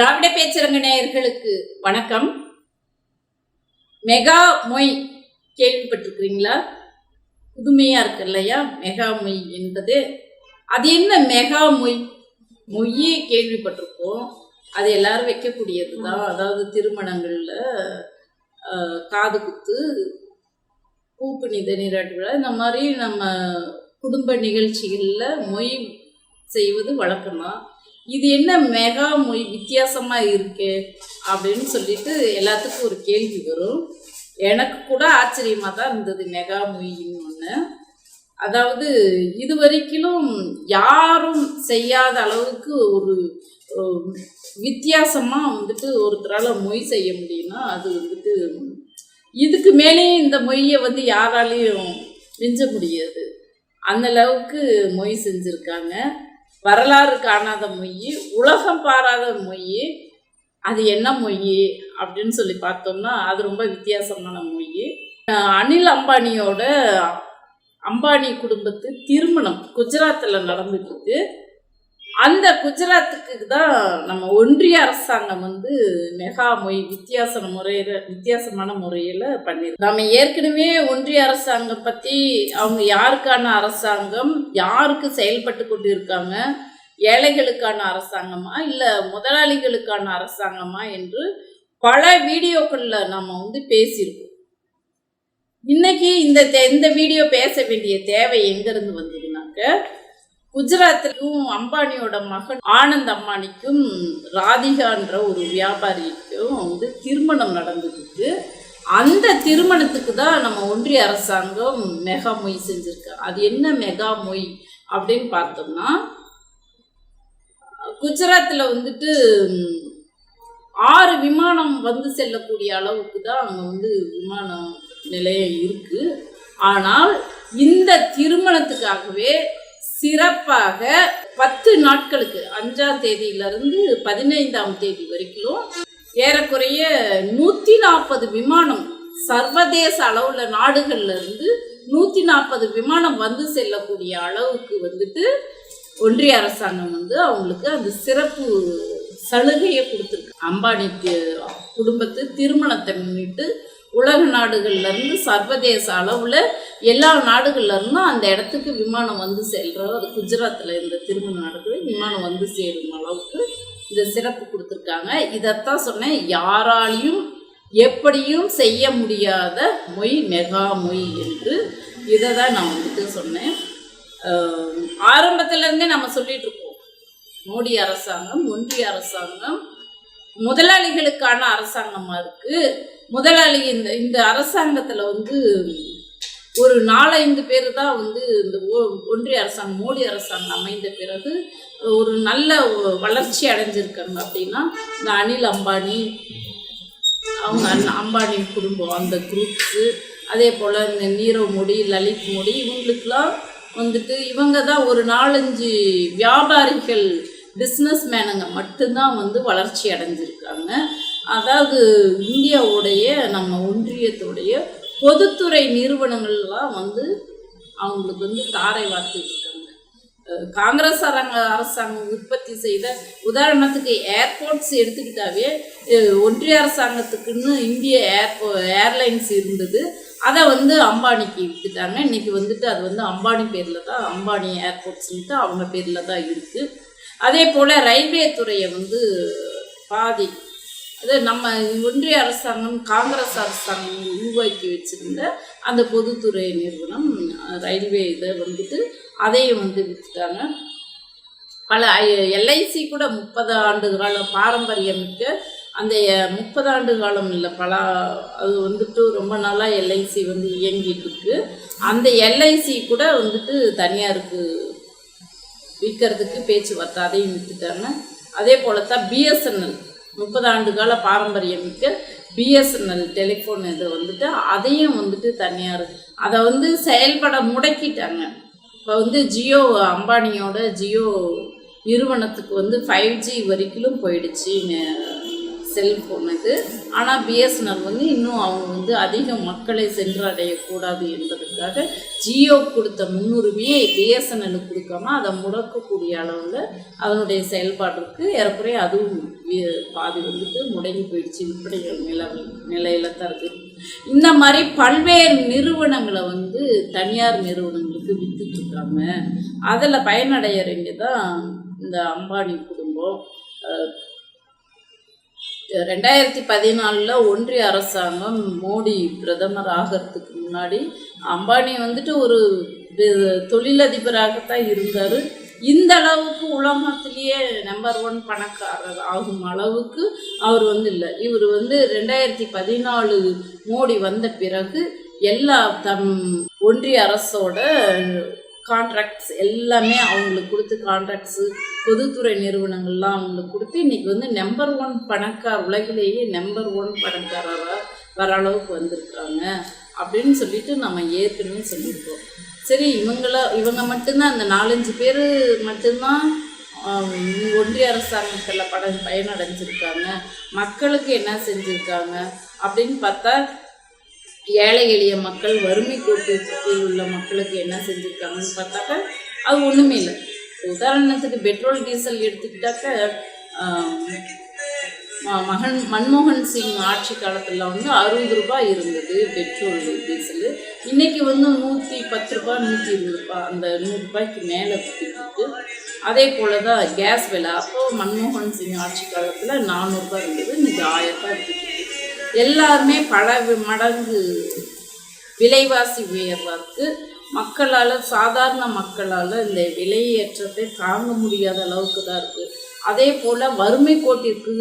திராவிட பேச்சரங்க நேயர்களுக்கு வணக்கம். மெகா மொய் கேள்விப்பட்டிருக்கிறீங்களா? புதுமையா இருக்கு இல்லையா? மெகா மொய் என்பது அது என்ன மெகா மொய்? மொய்யே கேள்விப்பட்டிருக்கோம் அது எல்லாரும் வைக்கக்கூடியது தான் அதாவது திருமணங்களில் காது குத்து பூப்புனித நீராட்டு விழா இந்த மாதிரி நம்ம குடும்ப நிகழ்ச்சிகளில் மொய் செய்வது வழக்கம்தான். இது என்ன மெகா மொய் வித்தியாசமாக இருக்கு அப்படின்னு சொல்லிட்டு எல்லாத்துக்கும் ஒரு கேள்வி வரும். எனக்கு கூட ஆச்சரியமாக தான் இருந்தது மெகா மொய்ன்னு ஒன்று அதாவது இது வரைக்கும் யாரும் செய்யாத அளவுக்கு ஒரு வித்தியாசமாக வந்துட்டு ஒருத்தரால் மொய் செய்ய முடியும்னா அது வந்துட்டு இதுக்கு மேலேயும் இந்த மொய்யை வந்து யாராலையும் மிஞ்ச முடியாது. அந்த அளவுக்கு மொய் செஞ்சுருக்காங்க. வரலாறு காணாத மொய் உலகம் பாராத மொய் அது என்ன மொய் அப்படின்னு சொல்லி பார்த்தோம்னா அது ரொம்ப வித்தியாசமான மொய். அனில் அம்பானியோட அம்பானி குடும்பத்து திருமணம் குஜராத்தில் நடந்துட்டு அந்த குஜராத்துக்கு தான் நம்ம ஒன்றிய அரசாங்கம் வந்து மெகா மொய் வித்தியாச முறையில் வித்தியாசமான முறையில் பண்ணிருக்கு. நம்ம ஏற்கனவே ஒன்றிய அரசாங்கம் பற்றி அவங்க யாருக்கான அரசாங்கம் யாருக்கு செயல்பட்டு கொண்டு இருக்காங்க ஏழைகளுக்கான அரசாங்கமா இல்லை முதலாளிகளுக்கான அரசாங்கமா என்று பல வீடியோக்களில் நம்ம வந்து பேசியிருக்கோம். இன்னைக்கு இந்த தே- இந்த வீடியோ பேச வேண்டிய தேவை எங்கேருந்து வந்ததுனாக்க குஜராத்திலும் அம்பானியோட மகன் ஆனந்த் அம்பானிக்கும் ராதிகான்ற ஒரு வியாபாரிக்கும் வந்து திருமணம் நடந்துருக்கு அந்த திருமணத்துக்கு தான் நம்ம ஒன்றிய அரசாங்கம் மெகா மொய் செஞ்சுருக்கு. அது என்ன மெகா மொய் அப்படின்னு பார்த்தோம்னா குஜராத்தில் வந்துட்டு ஆறு விமானம் வந்து செல்லக்கூடிய அளவுக்கு தான் அங்கே வந்து விமான நிலையம் இருக்குது ஆனால் இந்த திருமணத்துக்காகவே சிறப்பாக பத்து நாட்களுக்கு அஞ்சாம் தேதியிலிருந்து பதினைந்தாம் தேதி வரைக்கும் ஏறக்குறைய நூற்றி நாற்பது விமானம் சர்வதேச அளவில் நாடுகள்ல இருந்து நூற்றி நாற்பது விமானம் வந்து செல்லக்கூடிய அளவுக்கு வந்துட்டு ஒன்றிய அரசாங்கம் வந்து அவங்களுக்கு அந்த சிறப்பு சலுகையை கொடுத்துருக்கு. அம்பானி குடும்பத்து திருமணத்தை முன்னிட்டு உலக நாடுகள்லேருந்து சர்வதேச அளவில் எல்லா நாடுகள்லேருந்தும் அந்த இடத்துக்கு விமானம் வந்து செல்ற அது குஜராத்தில் இந்த திருமணம் நடக்குது. விமானம் வந்து சேரும் அளவுக்கு இந்த சிறப்பு கொடுத்துருக்காங்க. இதைத்தான் சொன்னேன் யாராலையும் எப்படியும் செய்ய முடியாத மொய் மெகா மொய் என்று இதை தான் நான் வந்துட்டு சொன்னேன். ஆரம்பத்துலேருந்தே நம்ம சொல்லிகிட்டு இருக்கோம் மோடி அரசாங்கம் ஒன்றிய அரசாங்கம் முதலாளிகளுக்கான அரசாங்கமாக இருக்குது முதலாளி இந்த இந்த அரசாங்கத்தில் வந்து ஒரு நாலஞ்சு பேர் தான் வந்து இந்த ஒ- ஒன்றிய அரசாங்கம் மோடி அரசாங்கம் அமைந்த பிறகு ஒரு நல்ல வளர்ச்சி அடைஞ்சிருக்காங்க. அப்படின்னா இந்த அனில் அம்பானி அவங்க அண்ணா அம்பானி குடும்பம் அந்த குரூப்ஸு அதே போல் இந்த நீரவ் மோடி லலித் மோடி இவங்களுக்கெல்லாம் வந்துட்டு இவங்க தான் ஒரு நாலஞ்சு வியாபாரிகள் பிஸ்னஸ் மேனுங்க மட்டும்தான் வந்து வளர்ச்சி அடைஞ்சிருக்காங்க. அதாவது இந்தியாவுடைய நம்ம ஒன்றியத்துடைய பொதுத்துறை நிறுவனங்கள்லாம் வந்து அவங்களுக்கு வந்து தாரை வார்த்துட்டு இருக்காங்க காங்கிரஸ் அரங்க அரசாங்கம் உற்பத்தி செய்த உதாரணத்துக்கு ஏர்போர்ட்ஸ் எடுத்துக்கிட்டாவே ஒன்றிய அரசாங்கத்துக்குன்னு இந்திய ஏர்போ ஏர்லைன்ஸ் இருந்தது. அதை வந்து அம்பானிக்கு விட்டுட்டாங்க இன்னைக்கு வந்துட்டு அது வந்து அம்பானி பேரில் தான் அம்பானி ஏர்போர்ட்ஸ்ன்ட்டு அவங்க பேரில் தான் இருக்குது அதே போல் ரயில்வே துறையை வந்து பாதி அது நம்ம ஒன்றிய அரசாங்கம் காங்கிரஸ் அரசாங்கம் உருவாக்கி வச்சிருந்த அந்த பொதுத்துறை நிறுவனம் ரயில்வே இதை வந்துட்டு அதையும் வந்து விற்றுட்டாங்க பல எல்ஐசி கூட முப்பது ஆண்டு காலம் பாரம்பரியமிக்க அந்த முப்பது ஆண்டு காலம் இல்லை பல அது வந்துட்டு ரொம்ப நாளாக எல்ஐசி வந்து இயங்கிட்டு இருக்கு. அந்த எல்ஐசி கூட வந்துட்டு தனியாருக்கு விற்கிறதுக்கு பேச்சுவார்த்தை அதையும் விற்றுட்டாங்க அதே போல தான் பிஎஸ்என்எல் முப்பது ஆண்டு கால பாரம்பரியம் மிக்க பிஎஸ்என்எல் டெலிஃபோன் இது வந்துட்டு அதையும் வந்துட்டு தனியார் அதை வந்து செயல்பட முடக்கிட்டாங்க. இப்போ வந்து ஜியோ அம்பானியோட ஜியோ நிறுவனத்துக்கு வந்து ஃபைவ் ஜி வரைக்கும் போயிடுச்சு செல்ஃபோன் இது ஆனால் பிஎஸ்என்எல் வந்து இன்னும் அவங்க வந்து அதிக மக்களை சென்றடையக்கூடாது என்பதற்காக ஜியோ கொடுத்த முன்னுரிமையை பிஎஸ்என்எலுக்கு கொடுக்காம அதை முடக்கக்கூடிய அளவில் அதனுடைய செயல்பாட்டிற்கு ஏறக்குறைய அதுவும் பாதி வந்துட்டு முடங்கி போயிடுச்சு விற்பனைகள் நில நிலையில் தான் இருக்குது இந்த மாதிரி பல்வேறு நிறுவனங்களை வந்து தனியார் நிறுவனங்களுக்கு வித்துட்டு இருக்காங்க. அதில் பயனடைகிறவங்க தான் இந்த அம்பானி ரெண்டாயிரத்தி பதினாலில் ஒன்றிய அரசாங்கம் மோடி பிரதமர் ஆகிறதுக்கு முன்னாடி அம்பானி வந்துட்டு ஒரு தொழிலதிபராகத்தான் இருந்தார். இந்த அளவுக்கு உலகத்திலேயே நம்பர் ஒன் பணக்காரர் ஆகும் அளவுக்கு அவர் வந்து இல்லை. இவர் வந்து ரெண்டாயிரத்தி பதினாலு மோடி வந்த பிறகு எல்லா தம் ஒன்றிய அரசோட கான்ட்ராக்ட்ஸ் எல்லாமே அவங்களுக்கு கொடுத்து கான்ட்ராக்ட்ஸு பொதுத்துறை நிறுவனங்கள்லாம் அவங்களுக்கு கொடுத்து இன்றைக்கி வந்து நம்பர் ஒன் பணக்கார் உலகிலேயே நம்பர் ஒன் பணக்காரராக வர அளவுக்கு வந்திருக்காங்க அப்படின்னு சொல்லிட்டு நம்ம ஏற்கனவே சொல்லியிருக்கோம். சரி இவங்கள இவங்க மட்டும்தான் அந்த நாலஞ்சு பேர் மட்டும்தான் ஒன்றிய அரசாங்கத்தில் பட பயனடைஞ்சிருக்காங்க. மக்களுக்கு என்ன செஞ்சுருக்காங்க அப்படின்னு பார்த்தா ஏழை எளிய மக்கள் வறுமை கோட்டுக்கு உள்ள மக்களுக்கு என்ன செஞ்சுருக்காங்கன்னு பார்த்தாக்கா அது ஒன்றுமே இல்லை. உதாரணத்துக்கு பெட்ரோல் டீசல் எடுத்துக்கிட்டாக்க ம- மகன் மன்மோகன் சிங் ஆட்சி காலத்தில் வந்து அறுபது ரூபாய் இருந்தது பெட்ரோல் டீசலு இன்றைக்கி வந்து நூற்றி பத்து ரூபாய் நூற்றி இருபது ரூபாய் அந்த நூறுரூபாய்க்கு மேலே விற்றுட்டு அதே போல தான் கேஸ் விலை. அப்போது மன்மோகன் சிங் ஆட்சி காலத்தில் நானூறுரூபா இருந்தது இன்றைக்கி ஆயிரம் ரூபாய் எல்லாருமே பல மடங்கு விலைவாசி உயர்வாக்கு மக்களால் சாதாரண மக்களால் இந்த விலையேற்றத்தை தாங்க முடியாத அளவுக்கு தான் இருக்குது அதே போல் வறுமை கோட்டிற்கு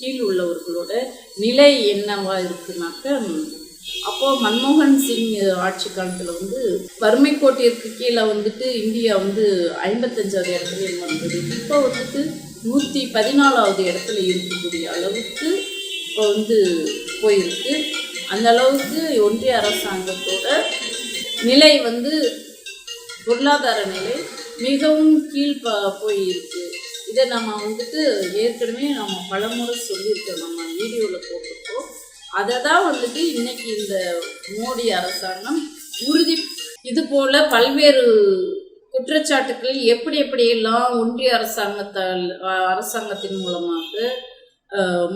கீழ் உள்ளவர்களோட நிலை என்னவா இருக்குனாக்க அப்போது மன்மோகன் சிங் ஆட்சி காலத்தில் வந்து வறுமை கோட்டிற்கு கீழே வந்துட்டு இந்தியா வந்து ஐம்பத்தஞ்சாவது இடத்துல வந்தது. இப்போ வந்துட்டு நூற்றி பதினாலாவது இடத்துல இருக்கக்கூடிய அளவுக்கு இப்போ வந்து போயிருக்கு. அந்த அளவுக்கு ஒன்றிய அரசாங்கத்தோட நிலை வந்து பொருளாதார நிலை மிகவும் கீழ் போயிருக்கு. இதை நம்ம வந்துட்டு ஏற்கனவே நம்ம பலமுறை சொல்லியிருக்கோம். நம்ம வீடியோவில் போட்டிருக்கோம். அதை தான் வந்துட்டு இன்னைக்கு இந்த மோடி அரசாங்கம் உறுதி இது போல் பல்வேறு குற்றச்சாட்டுக்கள் எப்படி எப்படியெல்லாம் ஒன்றிய அரசாங்கத்தால் அரசாங்கத்தின் மூலமாக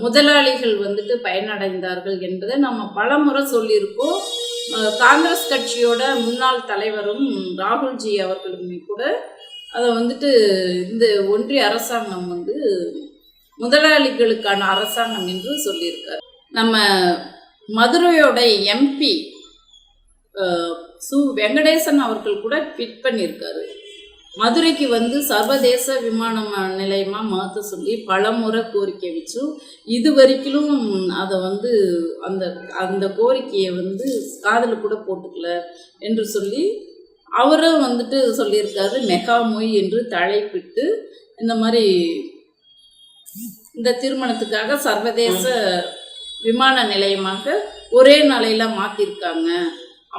முதலாளிகள் வந்துட்டு பயனடைந்தார்கள் என்பதை நம்ம பலமுறை சொல்லியிருக்கோம். காங்கிரஸ் கட்சியோட முன்னாள் தலைவரும் ராகுல்ஜி அவர்களுமே கூட அதை வந்துட்டு இந்த ஒன்றிய அரசாங்கம் வந்து முதலாளிகளுக்கான அரசாங்கம் என்று சொல்லியிருக்கார். நம்ம மதுரையோட எம்பி சு வெங்கடேசன் அவர்கள் கூட ட்வீட் பண்ணியிருக்காரு. மதுரைக்கு வந்து சர்வதேச விமான நிலையமாக மாற்ற சொல்லி பலமுறை கோரிக்கை வச்சும் இது வரைக்கும் அதை வந்து அந்த அந்த கோரிக்கையை வந்து காதில் கூட போட்டுக்கல என்று சொல்லி அவரும் வந்துட்டு சொல்லியிருக்காரு மெகா மொய் என்று தலைப்பிட்டு இந்த மாதிரி இந்த திருமணத்துக்காக சர்வதேச விமான நிலையமாக ஒரே நாளையில் மாற்றிருக்காங்க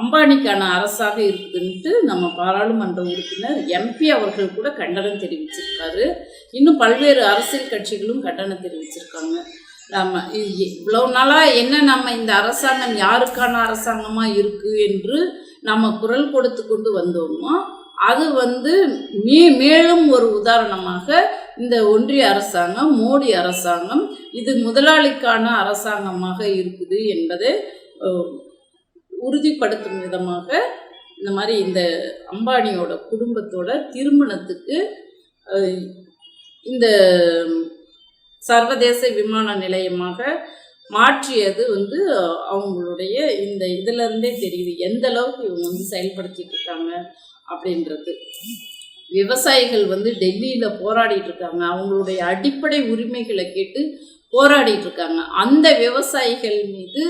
அம்பானிக்கான அரசாக இருக்குதுன்ட்டு நம்ம பாராளுமன்ற உறுப்பினர் எம்பி அவர்கள் கூட கண்டனம் தெரிவிச்சிருக்காரு. இன்னும் பல்வேறு அரசியல் கட்சிகளும் கண்டனம் தெரிவிச்சிருக்காங்க. நம்ம இ- நாளாக என்ன நம்ம இந்த அரசாங்கம் யாருக்கான அரசாங்கமாக இருக்குது என்று நம்ம குரல் கொடுத்து கொண்டு வந்தோமோ அது வந்து மே மேலும் ஒரு உதாரணமாக இந்த ஒன்றிய அரசாங்கம் மோடி அரசாங்கம் இது முதலாளிக்கான அரசாங்கமாக இருக்குது என்பதை உறுதிப்படுத்தும் விதமாக இந்த மாதிரி இந்த அம்பானியோட குடும்பத்தோட திருமணத்துக்கு இந்த சர்வதேச விமான நிலையமாக மாற்றியது வந்து அவங்களுடைய இந்த இதுலேருந்தே தெரியுது. எந்த அளவுக்கு இவங்க வந்து செயல்படுத்திட்டு இருக்காங்க அப்படின்றது. விவசாயிகள் வந்து டெல்லியில் போராடிட்டு இருக்காங்க. அவங்களுடைய அடிப்படை உரிமைகளை கேட்டு போராடிட்டு இருக்காங்க. அந்த விவசாயிகள் மீது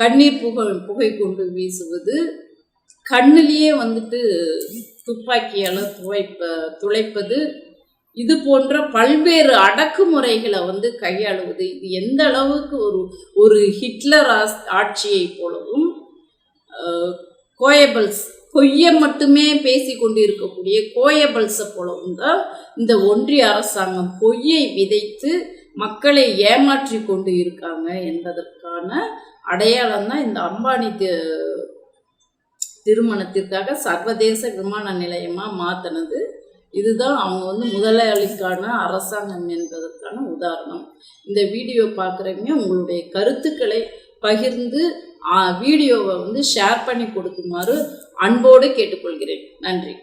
கண்ணீர் புகை புகை கொண்டு வீசுவது கண்ணிலேயே வந்துட்டு துப்பாக்கியால் துவைப்ப துளைப்பது இது போன்ற பல்வேறு அடக்குமுறைகளை வந்து கையாளுவது இது எந்த அளவுக்கு ஒரு ஒரு ஹிட்லர் ஆட்சியை போலவும் கோயபல்ஸ் பொய்யை மட்டுமே பேசி கொண்டு இருக்கக்கூடிய கோயபல்ஸை போலவும் தான் இந்த ஒன்றிய அரசாங்கம் பொய்யை விதைத்து மக்களை ஏமாற்றி கொண்டு இருக்காங்க என்பதற்கான அடையாளம் தான் இந்த அம்பானி தி- திருமணத்திற்காக சர்வதேச விமான நிலையமாக மாற்றினது இதுதான் அவங்க வந்து முதலாளிக்கான அரசாங்கம் என்பதற்கான உதாரணம். இந்த வீடியோ பார்க்குறவங்க உங்களுடைய கருத்துக்களை பகிர்ந்து வீடியோவை வந்து ஷேர் பண்ணி கொடுக்குமாறு அன்போடு கேட்டுக்கொள்கிறேன். நன்றி.